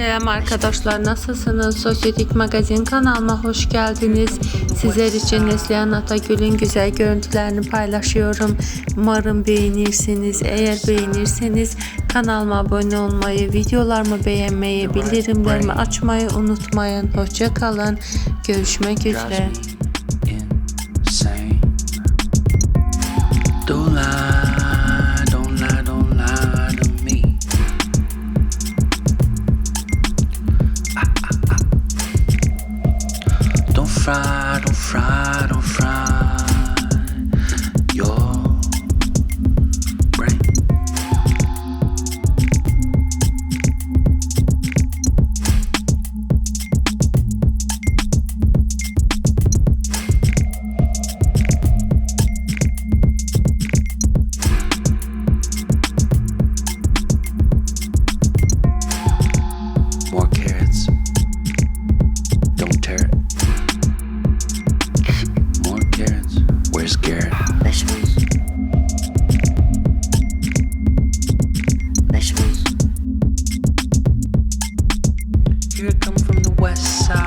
Selam arkadaşlar nasılsınız? Sosyetik Magazin kanalıma hoş geldiniz. Sizler için Neslihan Atagül'ün güzel görüntülerini paylaşıyorum. Umarım beğenirsiniz. Eğer beğenirseniz kanalıma abone olmayı, videolarımı beğenmeyi, bildirimlerimi açmayı unutmayın. Hoşça kalın. Görüşmek üzere. fry, don't oh, fry, don't oh, fry your brain. More carrots. west side.